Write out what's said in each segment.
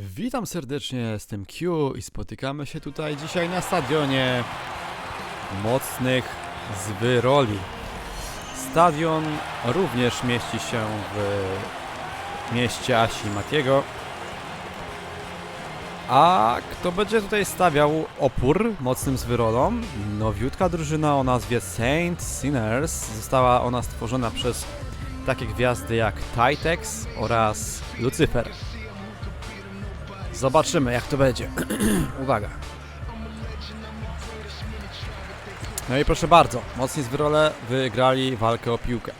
Witam serdecznie, jestem Q i spotykamy się tutaj dzisiaj na stadionie mocnych Zwyroli. Stadion również mieści się w mieście Asi Matiego. A kto będzie tutaj stawiał opór mocnym Zwyrolom? Nowiutka drużyna o nazwie Saint Sinners. Została ona stworzona przez takie gwiazdy jak Titex oraz Lucifer. Zobaczymy jak to będzie. Uwaga. No i proszę bardzo, mocni z wyrole wygrali walkę o piłkę.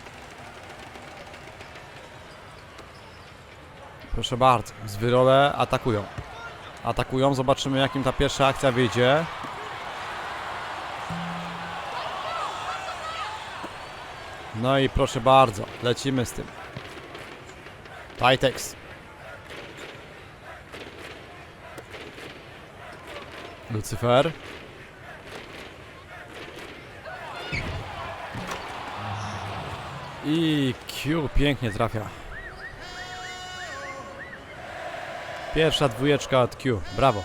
Proszę bardzo, z wyrole atakują. Atakują, zobaczymy jakim ta pierwsza akcja wyjdzie. No i proszę bardzo, lecimy z tym. Titex. Lucyfer. I Q pięknie trafia. Pierwsza dwójeczka od Q. Brawo.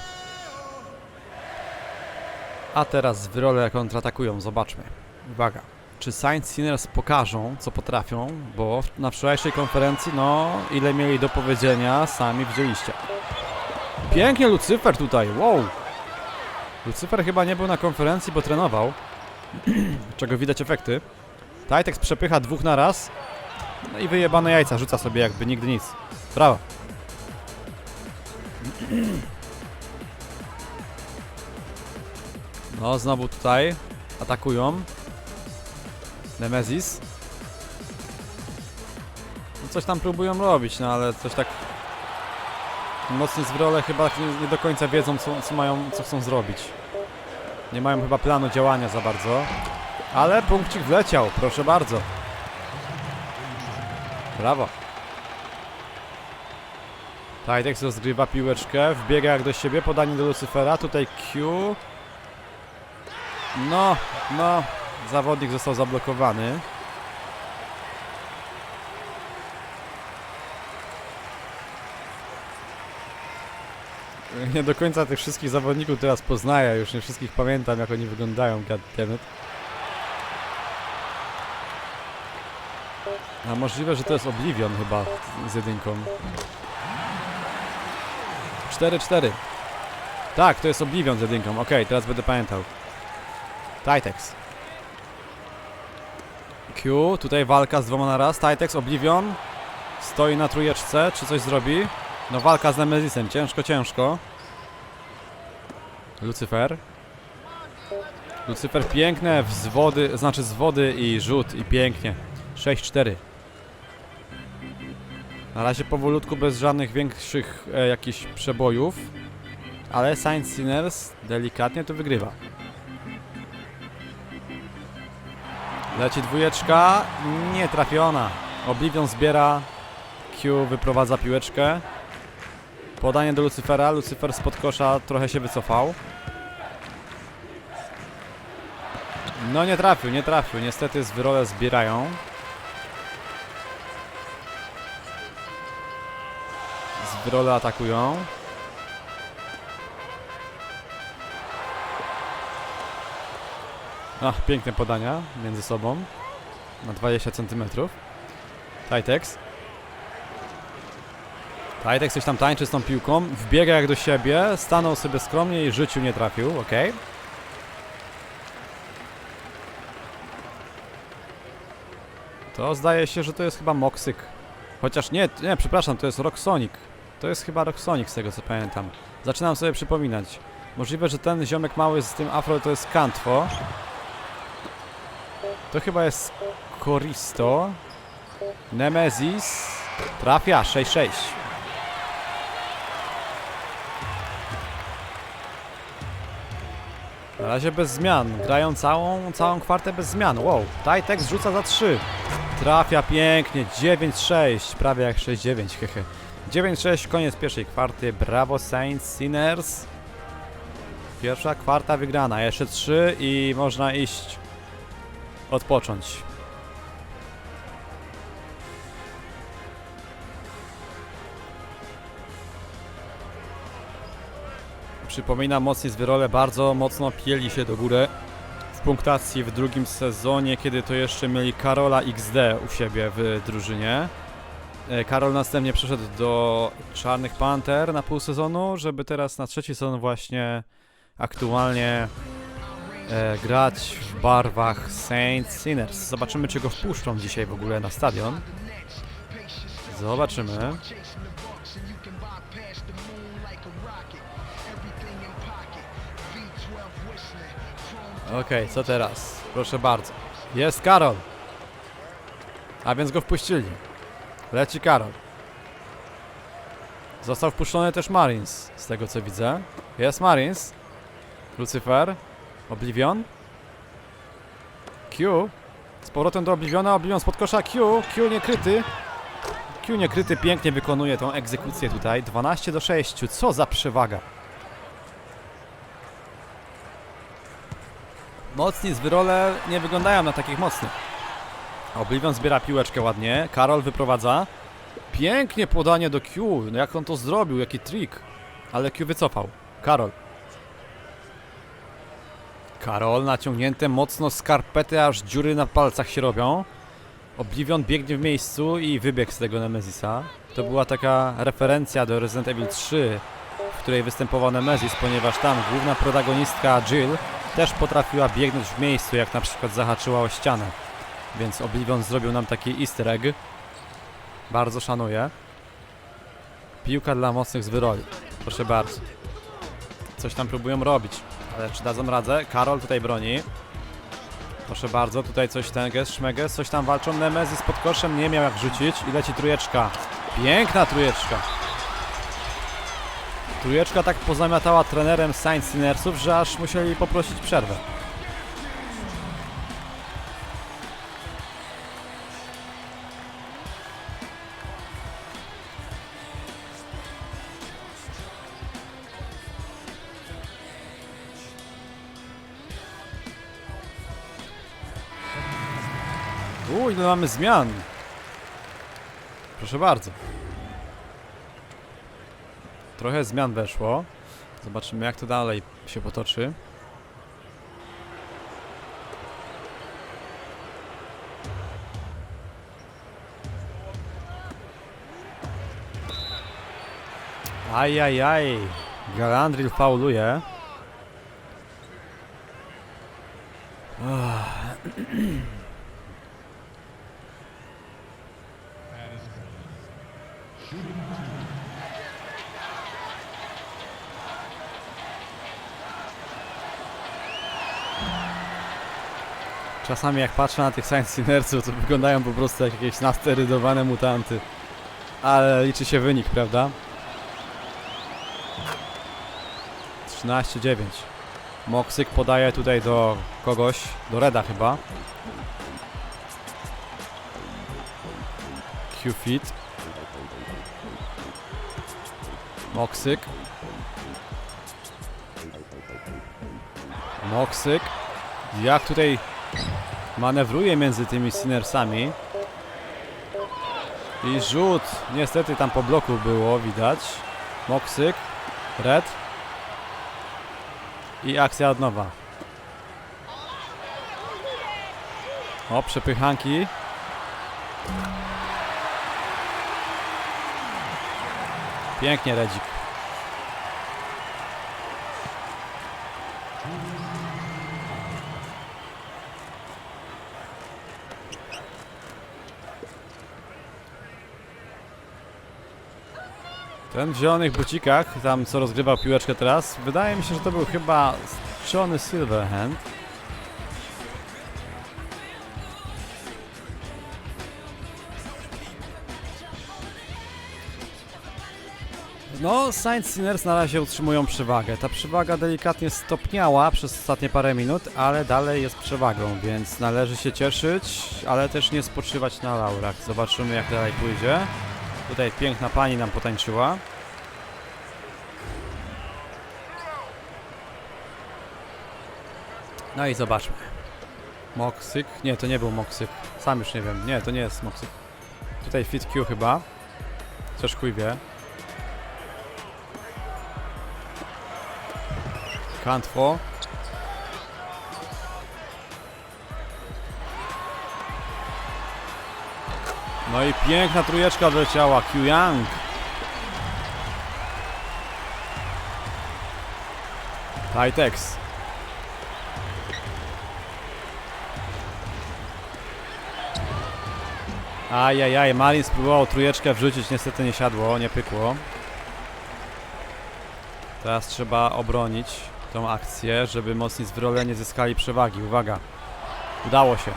A teraz w role kontratakują. Zobaczmy. Uwaga. Czy Science Sinners pokażą, co potrafią? Bo na wczorajszej konferencji, no, ile mieli do powiedzenia, sami widzieliście. Pięknie Lucyfer tutaj. Wow. Lucyfer chyba nie był na konferencji, bo trenował. czego widać efekty. Tajtex przepycha dwóch na raz. No i wyjebane jajca rzuca sobie jakby nigdy nic. Brawo. No, znowu tutaj atakują. Nemesis. No coś tam próbują robić, no ale coś tak... Mocni z role chyba nie, nie do końca wiedzą, co, co mają, co chcą zrobić. Nie mają chyba planu działania za bardzo. Ale punkcik wleciał, proszę bardzo. Brawo. Tajtex rozgrywa piłeczkę, wbiega jak do siebie, podanie do Lucyfera, tutaj Q. No, no, zawodnik został zablokowany. Nie do końca tych wszystkich zawodników teraz poznaję, już nie wszystkich pamiętam jak oni wyglądają, goddammit. A możliwe, że to jest Oblivion chyba z jedynką. 4-4. Tak, to jest Oblivion z jedynką. Okej, teraz będę pamiętał. Titex. Q, tutaj walka z dwoma na raz. Titex, Oblivion. Stoi na trójeczce, czy coś zrobi? No walka z Nemezisem, ciężko, ciężko. Lucyfer. Lucyfer piękne z wody, znaczy z wody i rzut i pięknie. 6-4. Na razie powolutku bez żadnych większych e, jakichś przebojów. Ale Science Sinners delikatnie to wygrywa. Leci dwójeczka. Nie trafiona. Oblivion zbiera. Q wyprowadza piłeczkę. Podanie do Lucyfera. Lucyfer spod kosza trochę się wycofał. No nie trafił, nie trafił. Niestety z wyrole zbierają. Z wyrole atakują. Ach, piękne podania między sobą. Na 20 cm. Titex. Titex coś tam tańczy z tą piłką. Wbiega jak do siebie. Stanął sobie skromnie i życiu nie trafił. Ok. To zdaje się, że to jest chyba Moksyk. Chociaż nie, nie, przepraszam, to jest Rocksonic. To jest chyba Rocksonic z tego co pamiętam. Zaczynam sobie przypominać. Możliwe, że ten ziomek mały z tym afro to jest Kantwo. To chyba jest Koristo. Nemesis. Trafia, 6-6. Razie bez zmian. Grają całą, całą kwartę bez zmian. Wow. Titex rzuca za 3. Trafia pięknie. 9-6. Prawie jak 6-9. Hehe. 9-6. Koniec pierwszej kwarty. Brawo Saints Sinners. Pierwsza kwarta wygrana. Jeszcze 3 i można iść odpocząć. Przypominam, mocni z Wyrole bardzo mocno pieli się do góry w punktacji w drugim sezonie, kiedy to jeszcze mieli Karola XD u siebie w drużynie. E, Karol następnie przeszedł do Czarnych Panter na pół sezonu, żeby teraz na trzeci sezon właśnie aktualnie e, grać w barwach Saints Sinners. Zobaczymy, czy go wpuszczą dzisiaj w ogóle na stadion. Zobaczymy. Okej, co teraz? Proszę bardzo. Jest Karol. A więc go wpuścili. Leci Karol. Został wpuszczony też Marines, z tego co widzę. Jest Marines. Lucifer. Oblivion. Q. Z powrotem do Obliviona. Oblivion spod kosza. Q. Q niekryty. Q niekryty pięknie wykonuje tą egzekucję tutaj. 12 do 6. Co za przewaga. Mocni z Wyrole nie wyglądają na takich mocnych. Oblivion zbiera piłeczkę ładnie. Karol wyprowadza. Pięknie podanie do Q. No jak on to zrobił? Jaki trik. Ale Q wycofał. Karol. Karol naciągnięte mocno skarpety, aż dziury na palcach się robią. Oblivion biegnie w miejscu i wybiegł z tego Nemezisa. To była taka referencja do Resident Evil 3, w której występował Nemezis, ponieważ tam główna protagonistka Jill też potrafiła biegnąć w miejscu, jak na przykład zahaczyła o ścianę. Więc Oblivion zrobił nam taki easter egg. Bardzo szanuję. Piłka dla mocnych z wyroli. Proszę bardzo. Coś tam próbują robić. Ale czy dadzą radę? Karol tutaj broni. Proszę bardzo, tutaj coś Tenges, Szmeges, coś tam walczą. Nemezis pod koszem nie miał jak rzucić. I leci trójeczka. Piękna trójeczka. Trójeczka tak pozamiatała trenerem Saints Sinnersów, że aż musieli poprosić przerwę. Uj, no mamy zmian. Proszę bardzo. Trochę zmian weszło. Zobaczymy jak to dalej się potoczy. Ajajaj. Galandril fauluje. Czasami jak patrzę na tych Science Sinnersów, to wyglądają po prostu jak jakieś nasterydowane mutanty. Ale liczy się wynik, prawda? 13-9. Moksyk podaje tutaj do kogoś, do Reda chyba. Q-Fit. Moksyk. Moksyk. Jak tutaj manewruje między tymi Sinnersami. I rzut. Niestety tam po bloku było, widać. Moksyk. Red. I akcja od nowa. O, przepychanki. Pięknie, Redzik. Ten w zielonych bucikach, tam co rozgrywał piłeczkę teraz, wydaje mi się, że to był chyba Johnny Silverhand. No, Science Sinners na razie utrzymują przewagę. Ta przewaga delikatnie stopniała przez ostatnie parę minut, ale dalej jest przewagą, więc należy się cieszyć, ale też nie spoczywać na laurach. Zobaczymy jak dalej pójdzie. Tutaj piękna pani nam potańczyła. No i zobaczmy. Moksyk? Nie, to nie był Moksyk. Sam już nie wiem. Nie, to nie jest Moksyk. Tutaj Fit Q chyba. Też chuj wie. Kantwo. No i piękna trójeczka odleciała. Q Yang. Titex. Ajajaj, Malin spróbował trójeczkę wrzucić, niestety nie siadło, nie pykło. Teraz trzeba obronić tą akcję, żeby mocni nie zyskali przewagi. Uwaga. Udało się.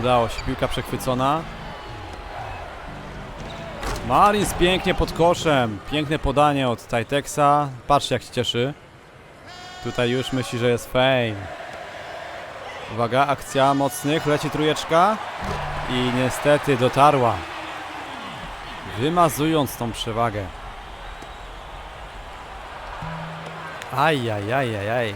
Udało się, piłka przechwycona. Marins pięknie pod koszem. Piękne podanie od Titexa. Patrzcie jak się cieszy. Tutaj już myśli, że jest fame. Uwaga, akcja mocnych, leci trójeczka. I niestety dotarła. Wymazując tą przewagę. Ajajajajaj.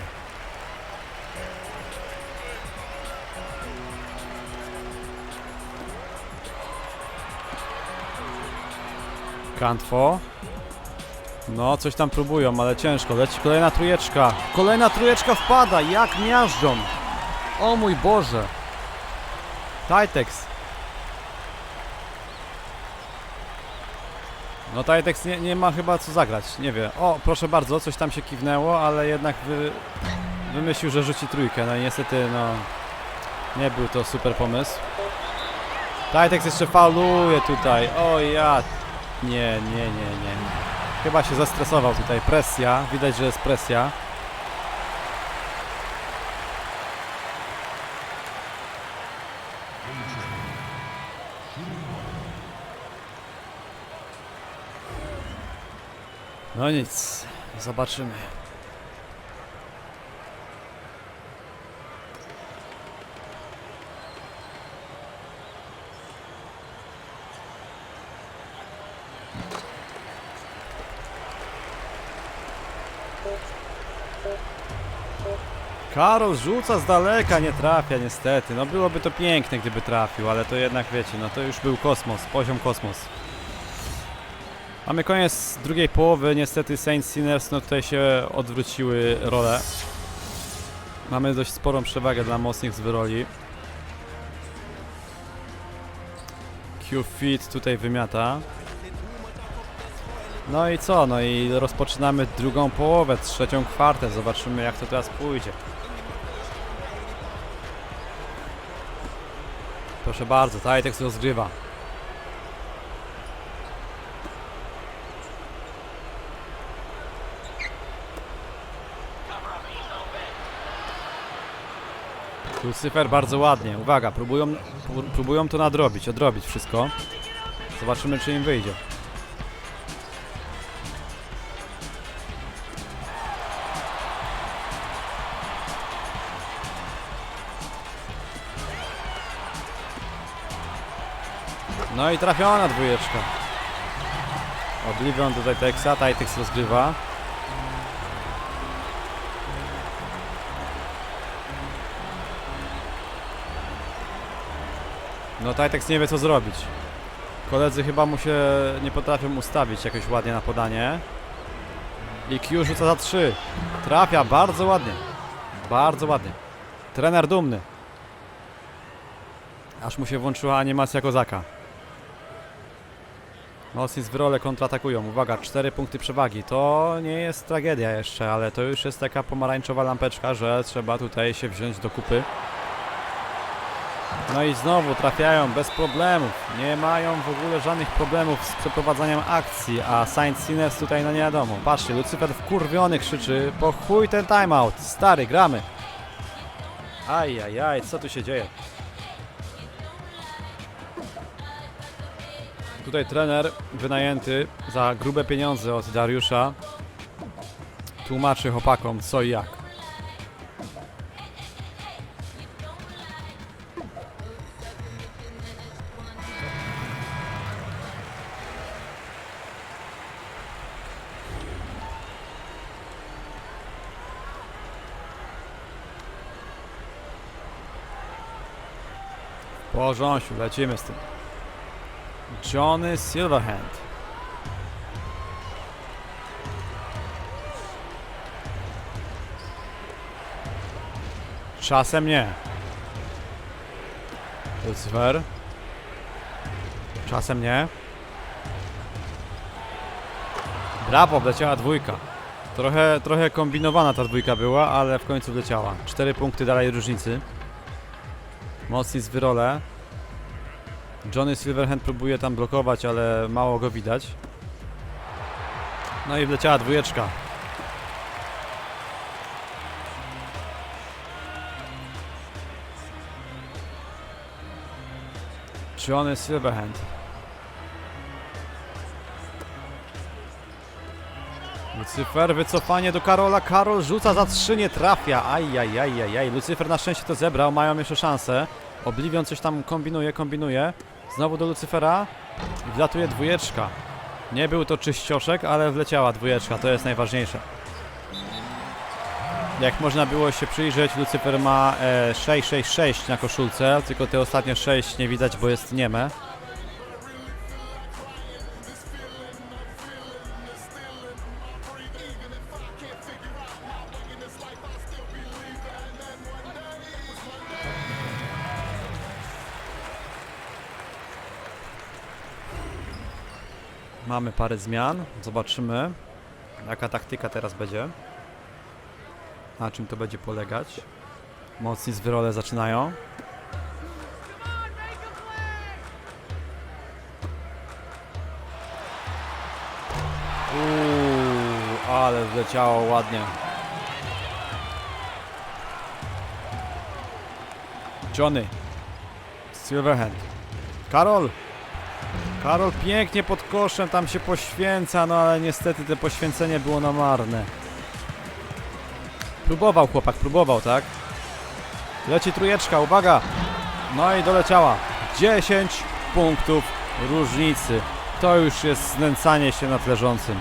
Kantwo. No, coś tam próbują, ale ciężko. Leci kolejna trójeczka. Kolejna trójeczka wpada. Jak miażdżą. O mój Boże. Titex. No Titex nie, nie ma chyba co zagrać. Nie wie. O, proszę bardzo, coś tam się kiwnęło, ale jednak wy, wymyślił, że rzuci trójkę. No i niestety, no... Nie był to super pomysł. Titex jeszcze fauluje tutaj. O ja... Nie, nie, nie, nie. Chyba się zestresował tutaj. Presja. Widać, że jest presja. No nic. Zobaczymy. Karol rzuca z daleka, nie trafia niestety. No byłoby to piękne, gdyby trafił, ale to jednak wiecie, no to już był kosmos, poziom kosmos. Mamy koniec drugiej połowy, niestety Saints Sinners no tutaj się odwróciły role. Mamy dość sporą przewagę dla mocnych z wyroli. Q-Fit tutaj wymiata. No i co? No i rozpoczynamy drugą połowę, trzecią kwartę. Zobaczymy jak to teraz pójdzie. Proszę bardzo, Titex rozgrywa. Lucyfer bardzo ładnie. Uwaga, próbują, pró- próbują to nadrobić, odrobić wszystko. Zobaczymy czy im wyjdzie. No i trafiona dwójeczka. Oblivion do Titexa, Titex rozgrywa. No Titex nie wie co zrobić. Koledzy chyba mu się nie potrafią ustawić jakoś ładnie na podanie. I Q rzuca za 3. Trafia bardzo ładnie. Bardzo ładnie. Trener dumny. Aż mu się włączyła animacja kozaka. Mocni z wyrole kontratakują. Uwaga, 4 punkty przewagi. To nie jest tragedia jeszcze, ale to już jest taka pomarańczowa lampeczka, że trzeba tutaj się wziąć do kupy. No i znowu trafiają bez problemów. Nie mają w ogóle żadnych problemów z przeprowadzaniem akcji, a Saint Sinners tutaj no nie wiadomo. Patrzcie, Lucyfer wkurwiony krzyczy, po chuj ten timeout, stary, gramy. Ajajaj, co tu się dzieje? Tutaj trener wynajęty za grube pieniądze od Dariusza tłumaczy chłopakom co i jak. Rząsiu, lecimy z tym. Johnny Silverhand. Czasem nie. Lucifer. Czasem nie. Brawo, wleciała dwójka. Trochę, trochę kombinowana ta dwójka była, ale w końcu wleciała. Cztery punkty dalej różnicy. Mocni z wyrole. Johnny Silverhand próbuje tam blokować, ale mało go widać. No i wleciała dwójeczka. Johnny Silverhand. Lucyfer, wycofanie do Karola. Karol rzuca za trzy, nie trafia. Ajajajajaj. Lucyfer na szczęście to zebrał, mają jeszcze szansę. Oblivion coś tam kombinuje, kombinuje. Znowu do Lucyfera. I wlatuje dwójeczka. Nie był to czyścioszek, ale wleciała dwójeczka, to jest najważniejsze. Jak można było się przyjrzeć, Lucyfer ma e, 666 na koszulce, tylko te ostatnie 6 nie widać, bo jest nieme. Mamy parę zmian, zobaczymy jaka taktyka teraz będzie. Na czym to będzie polegać. Mocni z wyrole zaczynają. Ale wleciało ładnie. Johnny. Silverhand. Karol. Karol pięknie pod koszem tam się poświęca, no ale niestety to poświęcenie było na marne. Próbował chłopak, próbował, tak? Leci trójeczka, uwaga! No i doleciała. 10 punktów różnicy. To już jest znęcanie się nad leżącym.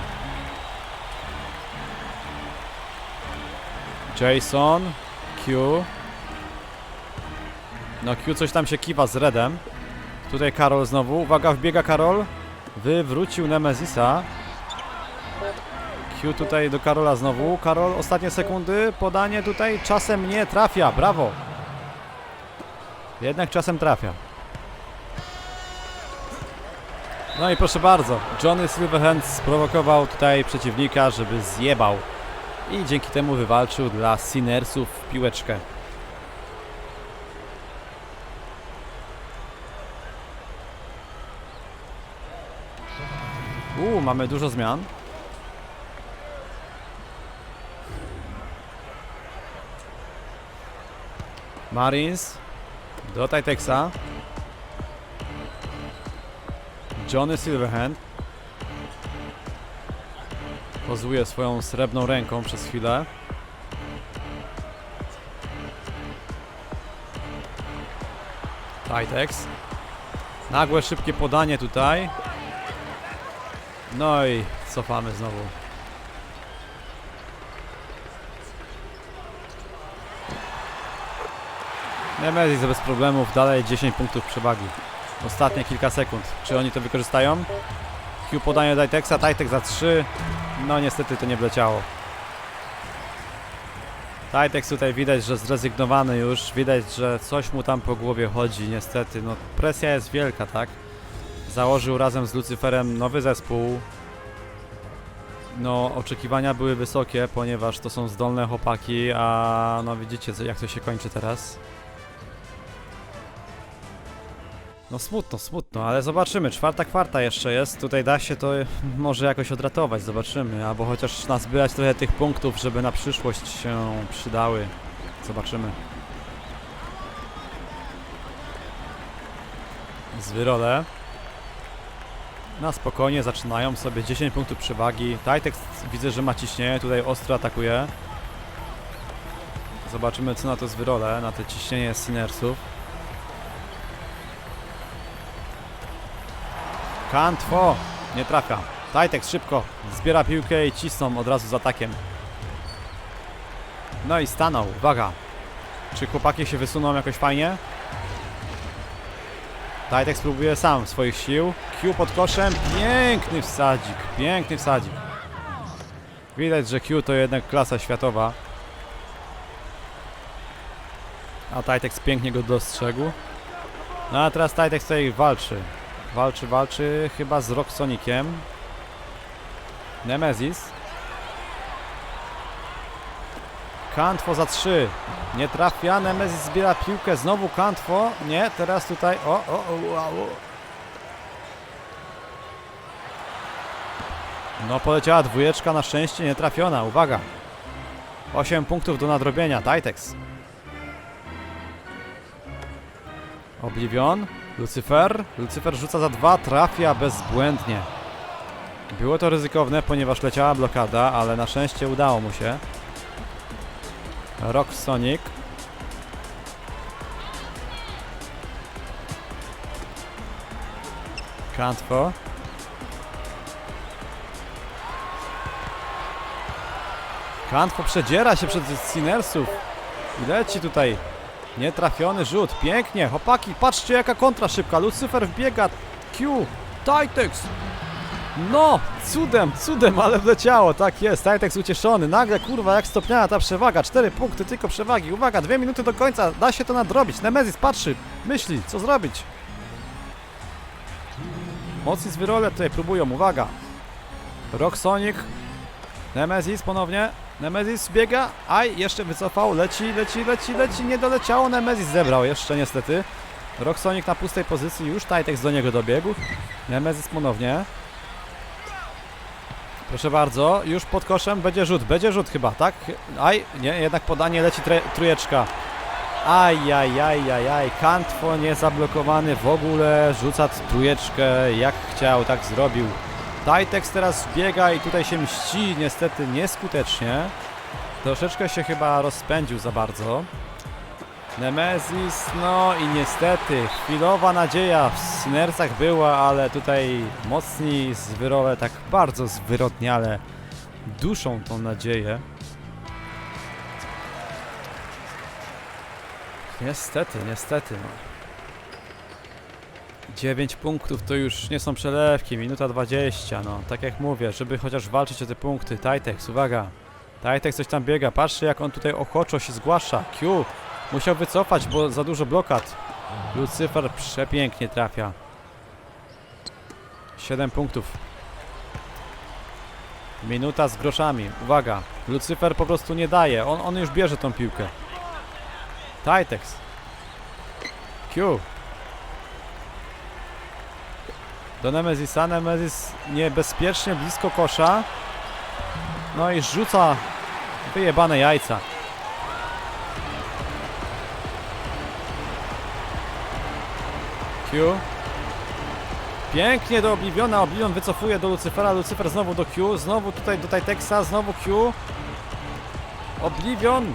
Jason, Q. No Q coś tam się kiwa z Redem. Tutaj Karol znowu. Uwaga, wbiega Karol. Wywrócił Nemezisa. Q tutaj do Karola znowu. Karol, ostatnie sekundy. Podanie tutaj czasem nie trafia. Brawo. Jednak czasem trafia. No i proszę bardzo. Johnny Silverhand sprowokował tutaj przeciwnika, żeby zjebał. I dzięki temu wywalczył dla Sinersów piłeczkę. Mamy dużo zmian. Marines do Titexa. Johnny Silverhand pozuje swoją srebrną ręką przez chwilę. Titex. Nagłe, szybkie podanie tutaj. No i cofamy znowu. Nemesis bez problemów, dalej 10 punktów przewagi. Ostatnie kilka sekund. Czy oni to wykorzystają? Q podanie Titexa, Titex za 3. No niestety to nie wleciało. Titex tutaj widać, że zrezygnowany już. Widać, że coś mu tam po głowie chodzi. Niestety, no presja jest wielka, tak? Założył razem z Lucyferem nowy zespół. No, oczekiwania były wysokie, ponieważ to są zdolne chłopaki, a no widzicie jak to się kończy teraz. No smutno, smutno, ale zobaczymy. Czwarta kwarta jeszcze jest. Tutaj da się to może jakoś odratować, zobaczymy. Albo chociaż nazbierać trochę tych punktów, żeby na przyszłość się przydały. Zobaczymy. Z wyrole. Na spokojnie zaczynają sobie 10 punktów przewagi. Titex widzę, że ma ciśnienie, tutaj ostro atakuje. Zobaczymy co na to z wyrole, na te ciśnienie Sinersów. Kantwo! Nie trafia. Titex szybko zbiera piłkę i cisną od razu z atakiem. No i stanął, uwaga. Czy chłopaki się wysuną jakoś fajnie? Titex próbuje sam swoich sił. Q pod koszem. Piękny wsadzik. Piękny wsadzik. Widać, że Q to jednak klasa światowa. A Tajtex pięknie go dostrzegł. No a teraz Tajtex tutaj walczy. Walczy, walczy chyba z Roxonikiem. Nemezis. Kantwo za 3. Nie trafia. Nemezis zbiera piłkę. Znowu Kantwo. Nie, teraz tutaj. O, o, o, o, o. No poleciała dwójeczka, na szczęście nie trafiona. Uwaga. 8 punktów do nadrobienia. Tajtex. Oblivion. Lucyfer. Lucyfer rzuca za 2. Trafia bezbłędnie. Było to ryzykowne, ponieważ leciała blokada, ale na szczęście udało mu się. Rock Sonic. Kantwo. Kantwo przedziera się przed Sinersów. I leci tutaj. Nietrafiony rzut. Pięknie. Chłopaki, patrzcie jaka kontra szybka. Lucyfer wbiega. Q. Titex. No, cudem, cudem, ale wleciało, tak jest, Tajtex ucieszony, nagle kurwa jak stopniała ta przewaga, 4 punkty tylko przewagi, uwaga, dwie minuty do końca, da się to nadrobić, Nemezis patrzy, myśli, co zrobić. Mocni z wyrole tutaj próbują, uwaga. Rock Sonic, Nemezis ponownie, Nemezis biega, aj, jeszcze wycofał, leci, leci, leci, leci, nie doleciało, Nemezis zebrał jeszcze niestety. Rock Sonic na pustej pozycji, już Tajtex do niego dobiegł, Nemezis ponownie. Proszę bardzo, już pod koszem będzie rzut, będzie rzut chyba, tak? Aj, nie, jednak podanie leci tre, trójeczka. Aj, aj, aj, aj, aj, Kantwo nie zablokowany w ogóle, rzuca trójeczkę jak chciał, tak zrobił. Tajtex teraz biega i tutaj się mści, niestety nieskutecznie. Troszeczkę się chyba rozpędził za bardzo. Nemezis, no i niestety, chwilowa nadzieja w Synersach była, ale tutaj mocni zwyrole tak bardzo zwyrodniale duszą tą nadzieję. Niestety, niestety, no. 9 punktów to już nie są przelewki, minuta 20, no. Tak jak mówię, żeby chociaż walczyć o te punkty. Tajtex, uwaga. Tajtex coś tam biega, patrzcie jak on tutaj ochoczo się zgłasza. Q, Musiał wycofać, bo za dużo blokad. Lucyfer przepięknie trafia. 7 punktów. Minuta z groszami. Uwaga. Lucyfer po prostu nie daje. On, on już bierze tą piłkę. Tajtex. Q. Do Nemezisa. Nemezis niebezpiecznie blisko kosza. No i rzuca wyjebane jajca. Q. Pięknie do Obliviona, Oblivion wycofuje do Lucyfera, Lucyfer znowu do Q, znowu tutaj do Titexa, znowu Q. Oblivion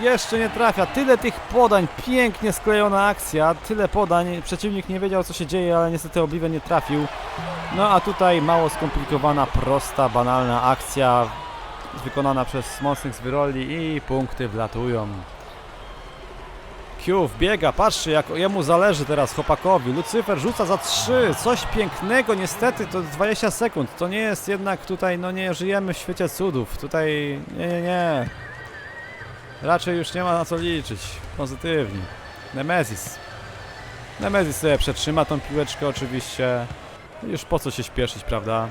jeszcze nie trafia, tyle tych podań, pięknie sklejona akcja, tyle podań, przeciwnik nie wiedział co się dzieje, ale niestety Oblivion nie trafił. No a tutaj mało skomplikowana, prosta, banalna akcja wykonana przez mocnych z wyroli i punkty wlatują. Q wbiega, patrzcie jak jemu zależy teraz chłopakowi. Lucyfer rzuca za 3, coś pięknego, niestety to 20 sekund. To nie jest jednak tutaj, no nie żyjemy w świecie cudów. Tutaj nie, nie, nie. Raczej już nie ma na co liczyć. Pozytywnie. Nemezis. Nemezis sobie przetrzyma tą piłeczkę oczywiście. Już po co się śpieszyć, prawda?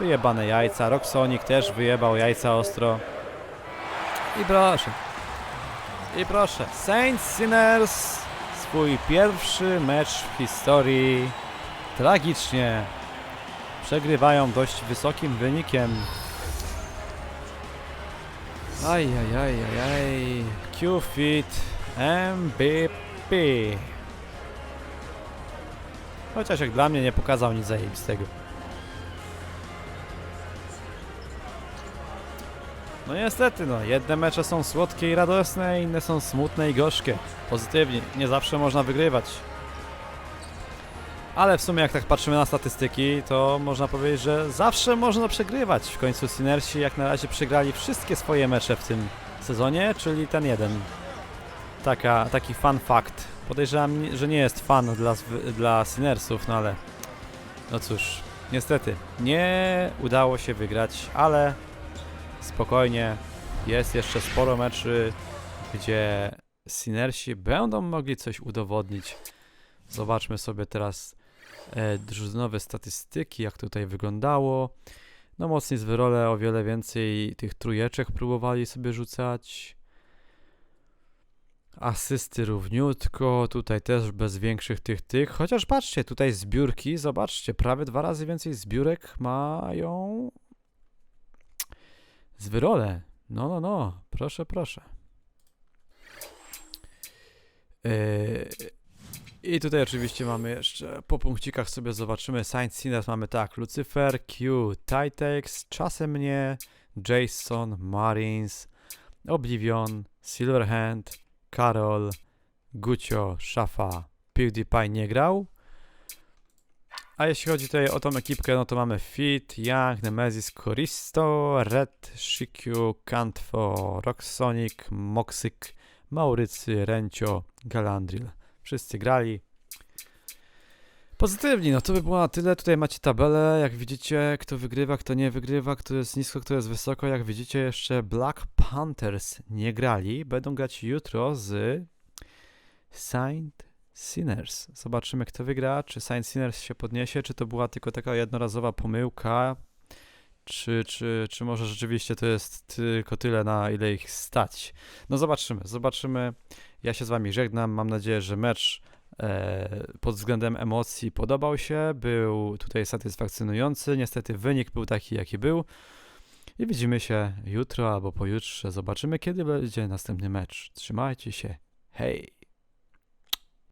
Wyjebane jajca. Roxonic też wyjebał jajca ostro. I proszę. I proszę, Saints Sinners swój pierwszy mecz w historii tragicznie przegrywają dość wysokim wynikiem. Aj, aj, aj, aj, aj. Q-Fit MVP. Chociaż jak dla mnie nie pokazał nic zajebistego. No niestety, no, jedne mecze są słodkie i radosne, inne są smutne i gorzkie. Pozytywnie, nie zawsze można wygrywać. Ale w sumie jak tak patrzymy na statystyki, to można powiedzieć, że zawsze można przegrywać. W końcu Sinersi jak na razie przegrali wszystkie swoje mecze w tym sezonie, czyli ten jeden. Taka, taki fun fact. Podejrzewam, że nie jest fan dla, dla Sinersów, no ale no cóż, niestety nie udało się wygrać, ale spokojnie. Jest jeszcze sporo meczy, gdzie Sinersi będą mogli coś udowodnić. Zobaczmy sobie teraz e, drużynowe statystyki, jak tutaj wyglądało. No mocni z wyrole o wiele więcej tych trójeczek próbowali sobie rzucać. Asysty równiutko, tutaj też bez większych tych tych. Chociaż patrzcie, tutaj zbiórki, zobaczcie, prawie dwa razy więcej zbiórek mają z wyrole. No, no, no, proszę, proszę. Yy, I tutaj oczywiście mamy jeszcze po punkcikach sobie zobaczymy. Science Sinners mamy tak, Lucifer, Q, Titex, czasem nie, Jason, Marines, Oblivion, Silverhand, Karol, Gucio, Szafa, PewDiePie nie grał. A jeśli chodzi tutaj o tą ekipkę, no to mamy Fit, Young, Nemesis, Koristo, Red, Shikyu, Kantfo, Rocksonic, Moxyk, Maurycy, Rencio, Galandril. Wszyscy grali. Pozytywni, no to by było na tyle. Tutaj macie tabelę, jak widzicie, kto wygrywa, kto nie wygrywa, kto jest nisko, kto jest wysoko. Jak widzicie, jeszcze Black Panthers nie grali. Będą grać jutro z Saint Sinners. Zobaczymy, kto wygra. Czy Saint Sinners się podniesie, czy to była tylko taka jednorazowa pomyłka, czy, czy, czy może rzeczywiście to jest tylko tyle, na ile ich stać. No zobaczymy, zobaczymy. Ja się z wami żegnam. Mam nadzieję, że mecz e, pod względem emocji podobał się, był tutaj satysfakcjonujący. Niestety wynik był taki, jaki był. I widzimy się jutro albo pojutrze. Zobaczymy, kiedy będzie następny mecz. Trzymajcie się. Hej!